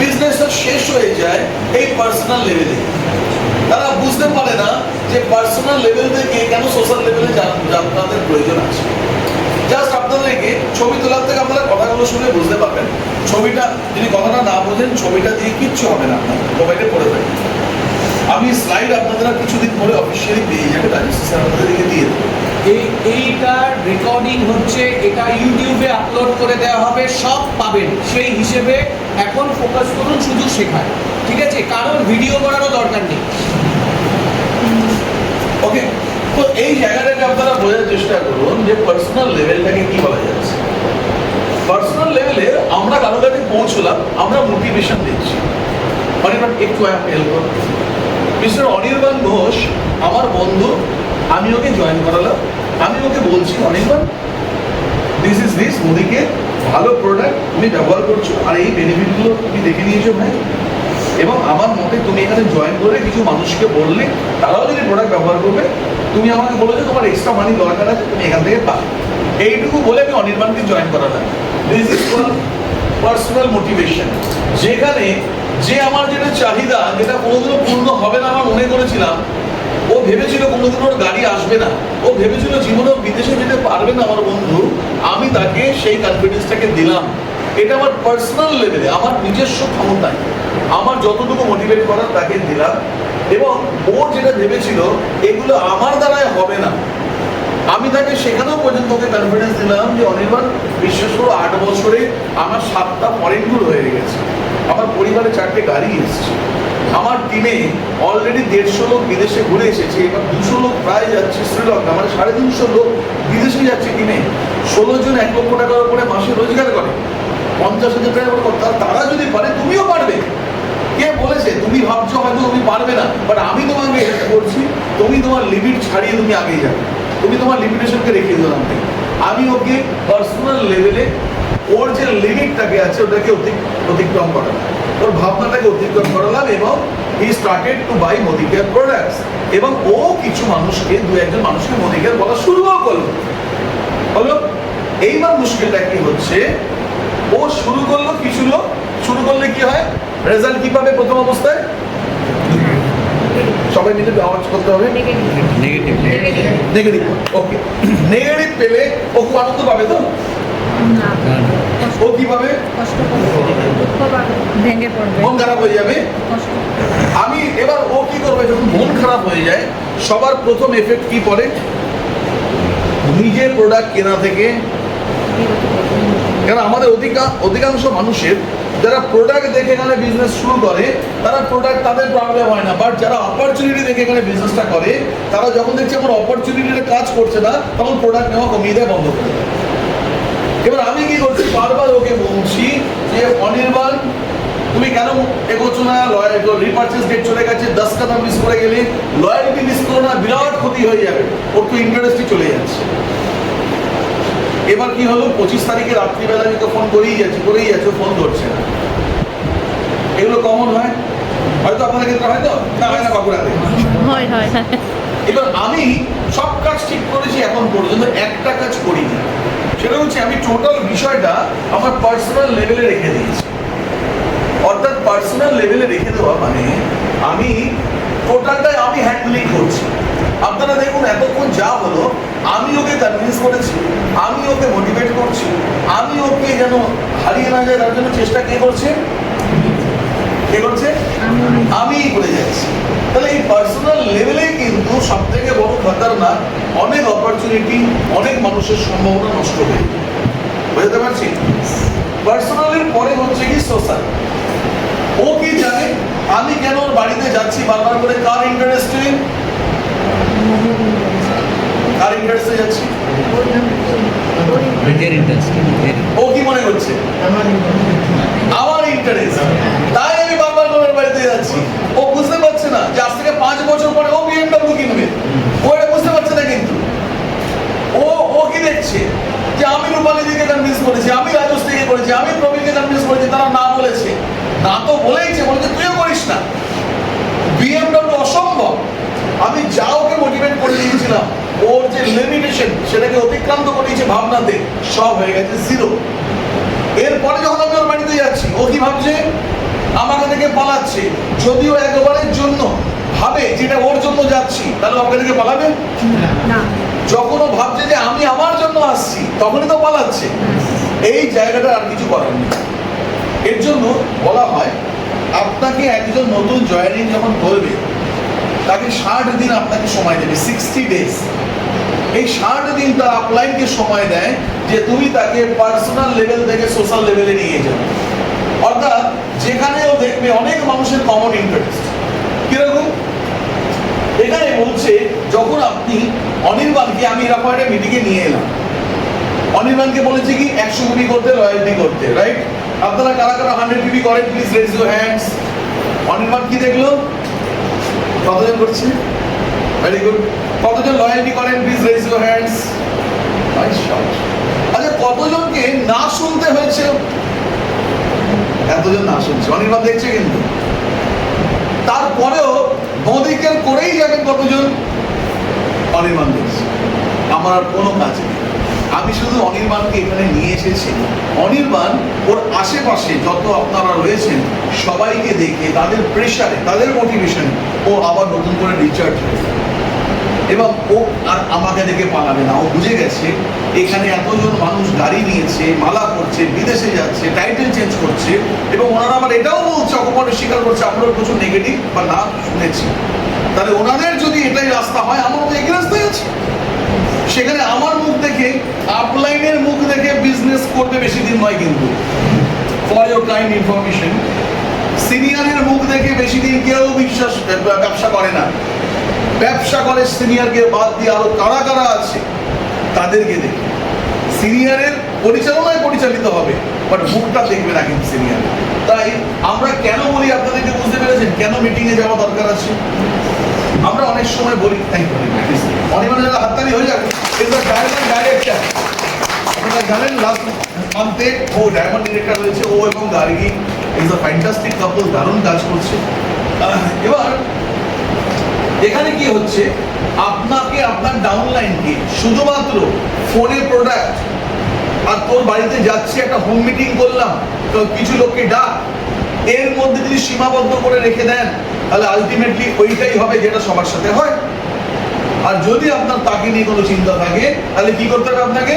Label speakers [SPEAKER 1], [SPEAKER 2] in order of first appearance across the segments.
[SPEAKER 1] বিজনেসটা শেষ হয়ে যায় এই পার্সোনাল লেভেলে তারা বুঝতে পারে না যে পার্সোনাল লেভেল থেকে কেন সোশ্যাল লেভেলে তাদের প্রয়োজন আছে। জাস্ট আপনাদেরকে ছবি তোলার থেকে আপনারা কথাগুলো শুনে বুঝতে পারবেন। ছবিটা, যদি কথাটা না বোঝেন, ছবিটা দিয়ে কিচ্ছু হবে না আপনার। মোবাইলে পড়ে থাকবে। আমি স্লাইড আপনারা কিছুদিন পরে অফিসিয়ালি পেয়ে যাবে, রাজেশ স্যার আপনাদেরকে দিয়ে দেবো।
[SPEAKER 2] এই এইটার রেকর্ডিং হচ্ছে, এটা ইউটিউবে আপলোড করে দেওয়া হবে, সব পাবেন। সেই হিসেবে এখন ফোকাস করুন শুধু শেখায়, ঠিক আছে? কারণ ভিডিও করারও দরকার নেই।
[SPEAKER 1] ওকে তো এই জায়গাটাকে আপনারা বোঝার চেষ্টা করুন যে পার্সোনাল লেভেলটাকে কি বলা যাচ্ছে। পার্সোনাল লেভেলে আমরা কারও কাছে পৌঁছলাম, আমরা মোটিভেশন দিচ্ছি। অনির্বাণ, একটু হেল্প করুন। মিস্টার অনির্বাণ ঘোষ, আমার বন্ধু আমি ওকে জয়েন করালাম। আমি ওকে বলছি অনির্বাণ দিস ইজ দিস মোদিকে ভালো প্রোডাক্ট তুমি ব্যবহার করছ, আর এই বেনিফিটগুলো তুমি দেখে নিয়েছো ভাই। এবং আমার মতে তুমি এখানে জয়েন করে কিছু মানুষকে বললে, তারাও যদি প্রোডাক্ট ব্যবহার করবে, তুমি আমাকে বলো যে তোমার এক্সট্রা মানি দরকার আছে, তুমি এখান থেকে পাবে। এইটুকু বলে আমি অনির্বাণকে জয়েন করালাম। দিস ইজ পার্সোনাল মোটিভেশন যেখানে যে আমার যেটা চাহিদা, যেটা কোনোদিনও পূর্ণ হবে না আমার মনে করেছিলাম ও ভেবেছিল কোনোদিন ওর গাড়ি আসবে না। ও ভেবেছিল জীবনে বিদেশে যেতে পারবে না আমার বন্ধু। আমি তাকে সেই কনফিডেন্সটাকে দিলাম। এটা আমার পার্সোনাল লেভেলে আমার নিজস্ব ক্ষমতায়। আমার যতটুকু মোটিভেট করার তাকে দিলাম। এবং ও যেটা ভেবেছিল, এগুলো আমার দ্বারায় হবে না। আমি তাকে সেখানেও পর্যন্ত ওকে কনফিডেন্স দিলাম যে, অনির্বাণ, বিশ্বাস করো, আট বছরে আমার সাতটা ফরেন হয়ে গেছে। আমার পরিবারে চারটে গাড়ি এসেছে। আমার টিমে অলরেডি দেড়শো লোক বিদেশে ঘুরে এসেছে, এবার দুশো লোক প্রায় যাচ্ছে শ্রীলঙ্কা মানে সাড়ে তিনশো লোক বিদেশে যাচ্ছে টিমে ষোলো জন এক লক্ষ টাকার উপরে মাসে রোজগার করে। পঞ্চাশ হাজার টাকা করে তারা যদি পারে, তুমিও পারবে। কে বলেছে? তুমি ভাবছ হয়তো তুমি পারবে না বাট আমি তোমাকে হেল্প করছি তুমি তোমার লিমিট ছাড়িয়ে তুমি আগেই যাবে। তুমি তোমার লিমিটেশনকে রেখে দিলাম আমি ওকে পার্সোনাল লেভেলে ওর যে লিমিটটাকে আছে, ওটাকে অতি- অতিক্রম করালাম ওর ভাবনাটাকে অতিক্রম করালাম এবং he started to buy Modicare products এবং ও কিছু মানুষকে দু একজন মানুষকে মোদিকেয়ার বলা শুরুও করল। হলো এইবার মুশকিলটা কি হচ্ছে? ও শুরু করল কিছু লোক শুরু করলে কি হয়? রেজাল্ট কি পাবে প্রথম অবস্থায়? সবাই মিলে আওয়াজ করতে হবে।
[SPEAKER 3] নেগেটিভ
[SPEAKER 1] নেগেটিভ ওকে নেগেটিভ পেলে ও খুব আনন্দ পাবে তো?
[SPEAKER 4] না।
[SPEAKER 1] ও কি পাবে
[SPEAKER 4] কষ্ট করবে। দুঃখ পাবে ভেঙে পড়বে।
[SPEAKER 1] মন খারাপ হয়ে যাবে? আমি এবার ও কি করবে? যখন মন খারাপ হয়ে যায় সবার প্রথম এফেক্ট কি পড়ে? নিজের প্রোডাক্ট কেনা থেকে। কারণ আমাদের অধিকা অধিকাংশ মানুষের যারা প্রোডাক্ট দেখে এখানে বিজনেস শুরু করে তারা প্রোডাক্ট তাদের প্রবলেম হয় না। বাট যারা অপরচুনিটি দেখে এখানে বিজনেসটা করে তারা যখন দেখছে আমার অপরচুনিটিটা কাজ করছে না তখন প্রোডাক্ট নেওয়া কমিয়ে দেয় বন্ধ করে দেয়। এবার আমি কি করছি? বারবার ওকে বলছি যে অনির্বাণ তুমি কেন এগোচ্ছ না? রিপার্চেস ডেট চলে গেছে দশ কাদা মিস করে গেলে। লয়ালিটি মিস করো না বিরাট ক্ষতি হয়ে যাবে। ওর তো ইন্টারেস্টই চলে যাচ্ছে। এবার কি হলো? পঁচিশ তারিখে রাত্রিবেলা আমি তো ফোন করেই যাচ্ছি করেই যাচ্ছি ফোন ধরছে না। এগুলো কমন হয়? হয়তো আপনাদের ক্ষেত্রে হয়তো না হয় না বাঁকুড়াতে এবার আমি সব কাজ ঠিক করেছি এখন পর্যন্ত একটা কাজ করিনি। সেটা হচ্ছে আমি টোটাল বিষয়টা আমার পার্সোনাল লেভেলে রেখে দিয়েছি। অর্থাৎ পার্সোনাল লেভেলে রেখে দেওয়া মানে আমি টোটালটাই আমি হ্যান্ডলিং করছি। আপনারা দেখুন, এতক্ষণ যা হলো, আমি ওকে কনভিন্স করেছি, আমি ওকে মোটিভেট করছি, আমি ওকে যেন হারিয়ে না যায় তার জন্য চেষ্টা কে করছে? কে করছে? আমি করে যাচ্ছি। তাহলে এই পার্সোনাল লেভেলেই কিন্তু সব থেকে বড় খতরনাক অনেক অপরচুনিটি অনেক মানুষের সম্ভাবনা নষ্ট হয়ে। বুঝতে পারছি? পার্সোনালের পরে হচ্ছে কি সোশ্যাল ও কি জানে? আমি কেন ওর বাড়িতে যাচ্ছি? বারবার করে কার ইন্টারেস্টে কার ইন্টারেস্টে যাচ্ছি? ও কি মনে করছে? আমার ইন্টারেস্ট তাই আমি বারবার করে বাড়িতে যাচ্ছি। ও বুঝতে পারছে না যে আজ থেকে পাঁচ বছর পরে ও বিএমডব্লিউ কিনবে ও এটা বুঝতে পারছে না কিন্তু ও ও কি দেখছে যে আমি রূপালী দিকে কনভিন্স করেছি আমি রাজস থেকে করেছি আমি প্রবীণকে কনভিন্স করেছি তারা না বলেছে না তো বলেইছে বলেছে তুইও করিস না। বিএমডব্লিউ অসম্ভব। আমি যা ওকে মোটিভেট করে দিয়েছিলাম ওর যে লিমিটেশন সেটাকে অতিক্রান্ত করিয়েছে ভাবনাতে সব হয়ে গেছে জিরো এরপরে যখন আমি ওর বাড়িতে যাচ্ছি ও কি ভাবছে? আমাকে থেকে পালাচ্ছে। যদিও একবারের জন্য ভাবে যেটা ওর জন্য যাচ্ছি তাহলে আমাকে থেকে পালাবে? যখন ও ভাবছে যে আমি আমার জন্য আসছি তখনই তো পালাচ্ছে। এই জায়গাটা আর কিছু করার নেই। এর জন্য বলা হয়, আপনাকে একজন নতুন জয়েনিং যখন করবে তাকে ষাট দিন আপনাকে সময় দেবে সিক্সটি ডেজ এই ষাট দিন তার আপলাইনকে সময় দেয় যে তুমি তাকে পার্সোনাল লেভেল থেকে সোশ্যাল লেভেলে নিয়ে যাও। অর্থাৎ যেখানেও দেখবে অনেক মানুষের কমন ইন্টারেস্ট কীরকম? এখানে বলছে, যখন আপনি অনির্বাণকে, আমি এরকম মিটিংয়ে নিয়ে এলাম। অনির্বাণকে বলেছে কি, একশো কোটি করতে রয়্যালটি করতে রাইট আপনারা কারা কারা হান্ড্রেড টিভি করেন please raise your hands Anirban, কি দেখল? কতজন করছে? ভেরি গুড কতজন লয়্যালটি করেন প্লিজ রেজ ইউর হ্যান্ডস আচ্ছা কতজনকে না শুনতে হয়েছে? এতজন না শুনছে। অনির্বাণ দেখছে কিন্তু। তারপরেও মোদিকে করেই যাবেন কতজন? অনির্বাণ দেখছে। আমার আর কোনো কাজ নেই। আমি শুধু অনির্বাণকে এখানে নিয়ে এসেছি। অনির্বাণ, ওর আশেপাশে যত আপনারা রয়েছেন, সবাইকে দেখে তাদের প্রেশারে তাদের মোটিভেশন ও আবার নতুন করে রিচার্জ হয়ে যাবে। এবং ও আর আমাকে দেখে পালাবে না। ও বুঝে গেছে, এখানে এতজন মানুষ গাড়ি নিয়েছে, মালা করছে বিদেশে যাচ্ছে টাইটেল চেঞ্জ করছে, এবং ওনারা আবার এটাও বলছে অপমানের স্বীকার করছে, আমরাও প্রচুর নেগেটিভ বা না শুনেছি। তাহলে ওনাদের যদি এটাই রাস্তা হয়, আমার তো একই রাস্তায় আছে। সেখানে আমার মুখ দেখে আপলাইনের মুখ দেখে বিজনেস করবে বেশি দিন নয় কিন্তু। ফর ইউর কাইন্ড ইনফরমেশন সিনিয়রের মুখ দেখে বেশি দিন কেউ বিশ্বাস, ব্যবসা করে না। ব্যবসা করে সিনিয়রকে বাদ দিয়ে আরও কারা কারা আছে, তাদেরকে দেখে। সিনিয়রের পরিচালনায় পরিচালিত হবে বাট মুখটা দেখবে না কিন্তু সিনিয়র তাই আমরা কেন বলি, আপনাদেরকে বুঝতে পেরেছেন? কেন মিটিংয়ে যাওয়া দরকার আছে? আমরা অনেক সময় বলি থ্যাংক ইউ অনির্বাণ যারা হাততালি হয়ে যাবে কিন্তু ডায়মন্ড ডাইরেক্টর আপনারা জানেন লাস্ট মান্থে ও ডায়মন্ড ডিরেক্টর রয়েছে, ও এবং Gargi is a fantastic couple দারুণ কাজ করছে। এবার এখানে কি হচ্ছে? আপনাকে আপনার ডাউনলাইনকে শুধুমাত্র ফোনে প্রোডাক্ট আর তোর বাড়িতে যাচ্ছে, একটা হোম মিটিং করলাম, তো কিছু লোককে ডাক এর মধ্যে যদি সীমাবদ্ধ করে রেখে দেন, তাহলে আলটিমেটলি ওইটাই হবে যেটা সবার সাথে হয়। আর যদি আপনার তাকে নিয়ে কোনো চিন্তা থাকে, তাহলে কি করতে হবে আপনাকে?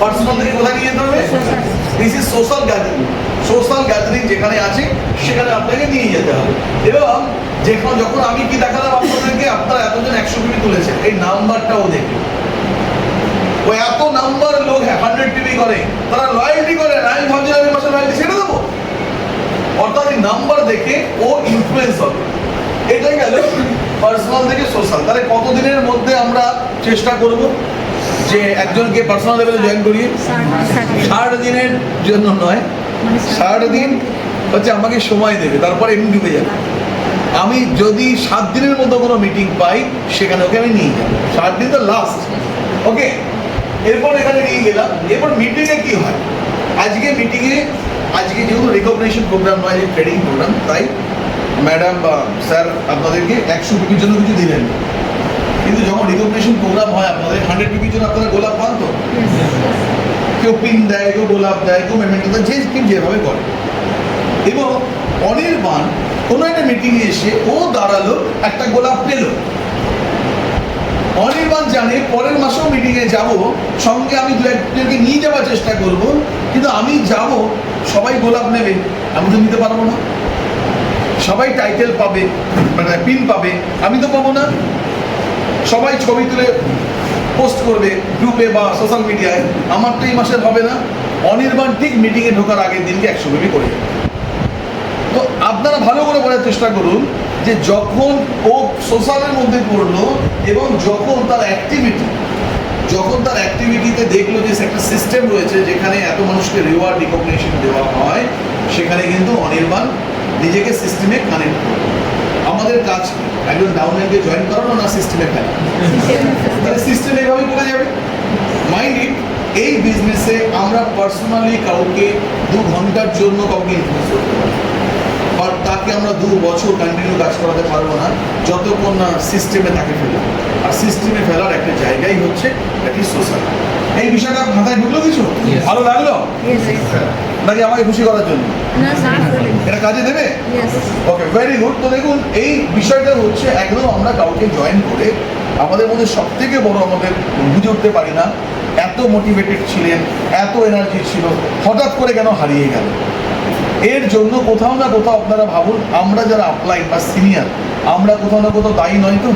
[SPEAKER 1] পার্সোনাল থেকে কোথায় নিয়ে যেতে হবে? This is social gathering social gathering যেখানে আছে, সেখানে আপনাকে নিয়ে যেতে হবে। এবং যেখানে যখন আমি কি দেখালাম আপনাদেরকে, আপনারা এতজন একশো কোটি তুলেছেন। এই নাম্বারটাও দেখুন। ও এত নাম্বার লোক হান্ড্রেড টিভি করে, তারা লয়্যালটি করে না আমি ভাবছি আমি মাসে লয়্যালটি ছেড়ে দেবো অর্থাৎ এই নাম্বার দেখে ও ইনফ্লুয়েন্স হবে। এটাই গেল পার্সোনাল থেকে সোশ্যাল তাহলে কতদিনের মধ্যে আমরা চেষ্টা করব যে একজনকে পার্সোনাল লেভেলে জয়েন করিয়ে? ষাট দিনের জন্য নয়। ষাট দিন হচ্ছে আমাকে সময় দেবে, তারপর এমনি ডুবে যাবে। আমি যদি সাত দিনের মতো কোনো মিটিং পাই, সেখানে ওকে আমি নিয়ে যাব। সাত দিন তো লাস্ট ওকে এরপর এখানে নিয়ে গেলাম। এরপর মিটিংয়ে কি হয়? আজকে মিটিংয়ে আজকে যেহেতু রেকগনেশন প্রোগ্রাম নয় যে ট্রেনিং প্রোগ্রাম তাই ম্যাডাম বা স্যার আপনাদেরকে একশো কোটির জন্য কিছু দিলেন। কিন্তু যখন রিকগনেশন প্রোগ্রাম হয় আপনাদের হান্ড্রেড কোটির জন্য আপনারা গোলাপ পান তো? কেউ পিন দেয় কেউ গোলাপ দেয় কেউ মেমেন্টো দেয় যে কেউ যেভাবে করে। এবং অনির্বাণ কোনো একটা মিটিংয়ে এসে ও দাঁড়াল একটা গোলাপ পেল। অনির্বাণ জানে পরের মাসেও মিটিংয়ে যাব, সঙ্গে আমি দু একজনকে নিয়ে যাওয়ার চেষ্টা করব, কিন্তু আমি যাব, সবাই গোলাপ নেবে, আমি তো নিতে পারব না। সবাই টাইটেল পাবে মানে পিন পাবে, আমি তো পাবো না। সবাই ছবি তুলে পোস্ট করবে গ্রুপে বা সোশ্যাল মিডিয়ায় আমার তো এই মাসের হবে না। অনির্বাণ ঠিক মিটিংয়ে ঢোকার আগের দিনকে একশো করে। তো আপনারা ভালো করে বলার চেষ্টা করুন যে যখন ও সোশ্যালের মধ্যে পড়ল এবং যখন তার অ্যাক্টিভিটি যখন তার অ্যাক্টিভিটিতে দেখল যে একটা সিস্টেম রয়েছে যেখানে এত মানুষকে রিওয়ার্ড রিকগনিশন দেওয়া হয়, সেখানে কিন্তু অনির্বাণ নিজেকে সিস্টেমে কানেক্ট করবে আমাদের কাজ? একজন ডাউনলাইনকে জয়েন করানো না সিস্টেমে ফেলা তাহলে সিস্টেম এইভাবেই করে যাবে? মাইন্ড ইট এই বিজনেসে আমরা পার্সোনালি কাউকে দু ঘণ্টার জন্য কাউকে ইনফ্লুয়েন্স করতে পারি আর তাকে আমরা দু বছর কন্টিনিউ কাজ করাতে পারব না যতক্ষণ না সিস্টেমে তাকে ফেলা আর সিস্টেমে ফেলার একটা জায়গা এটাই হচ্ছে দ্যাট ইজ সোশ্যাল এই বিষয়টা মাথায় ঢুকলো কিছু? ভালো লাগল?
[SPEAKER 4] Yes.
[SPEAKER 1] নাকি আমাকে খুশি করার জন্য? এটা কাজে দেবে? ওকে ভেরি গুড তো দেখুন এই বিষয়টা হচ্ছে একদম আমরা কাউকে জয়েন করে আমাদের মধ্যে সব থেকে বড় আমাদের বুঝে উঠতে পারি না এত মোটিভেটেড ছিলেন এত এনার্জি ছিল হঠাৎ করে কেন হারিয়ে গেল? এর জন্য কোথাও না কোথাও আপনারা ভাবুন, আমরা যারা আপলাইন বা সিনিয়র আমরা কোথাও না কোথাও দায়ী নয় তো।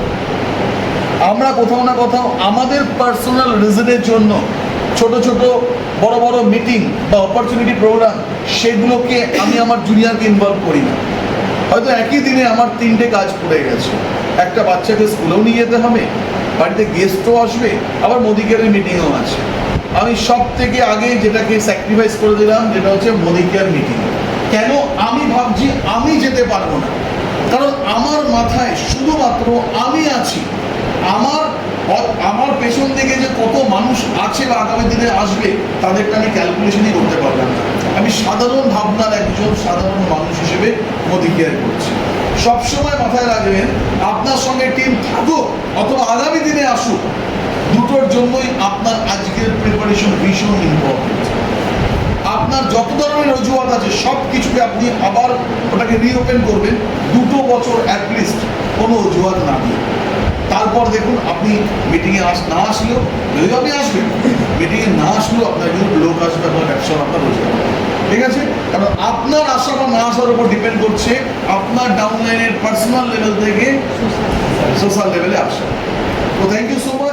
[SPEAKER 1] আমরা কোথাও না কোথাও আমাদের পার্সোনাল রিজনের জন্য ছোট ছোট বড় বড় মিটিং বা অপরচুনিটি প্রোগ্রাম সেগুলোকে আমি আমার জুনিয়রকে ইনভলভ করি না। হয়তো একই দিনে আমার তিনটে কাজ পড়ে গেছে। একটা বাচ্চাকে স্কুলেও নিয়ে যেতে হবে, বাড়িতে গেস্টও আসবে, আবার মোদিকেয়ারের মিটিংও আছে। আমি সব থেকে আগে যেটাকে স্যাক্রিফাইস করে দিলাম, যেটা হচ্ছে মোদিকেয়ার মিটিং কেন আমি ভাবছি আমি যেতে পারব না? কারণ আমার মাথায় শুধুমাত্র আমি আছি। আমার আমার পেছন দিকে যে কত মানুষ আছে বা আগামী দিনে আসবে, তাদেরটা আমি ক্যালকুলেশনই করতে পারলাম না। আমি সাধারণ ভাবনার একজন সাধারণ মানুষ হিসেবে কেয়ার করছি। সবসময় মাথায় রাখবেন, আপনার সঙ্গে টিম থাকুক, অথবা আগামী দিনে আসুক, দুটোর জন্যই আপনার আজকের প্রিপারেশন ভীষণ ইম্পর্টেন্ট আপনার যত ধরনের অজুহাত আছে সব কিছুকে আপনি আবার ওটাকে রিওপেন করবেন। দুটো বছর অ্যাটলিস্ট কোনো অজুহাত না দিয়ে। তারপর দেখুন আপনি মিটিংয়ে আস না আসলেও যদি আপনি আসবেন মিটিংয়ে না আসলেও আপনার কিন্তু লোক আসবে আপনার ব্যবসা আপনার রোজগার। ঠিক আছে? কারণ আপনার আসা বা না আসার উপর ডিপেন্ড করছে আপনার ডাউনলাইনের পার্সোনাল লেভেল থেকে সোশ্যাল লেভেলে আসা। তো থ্যাংক ইউ সো মাচ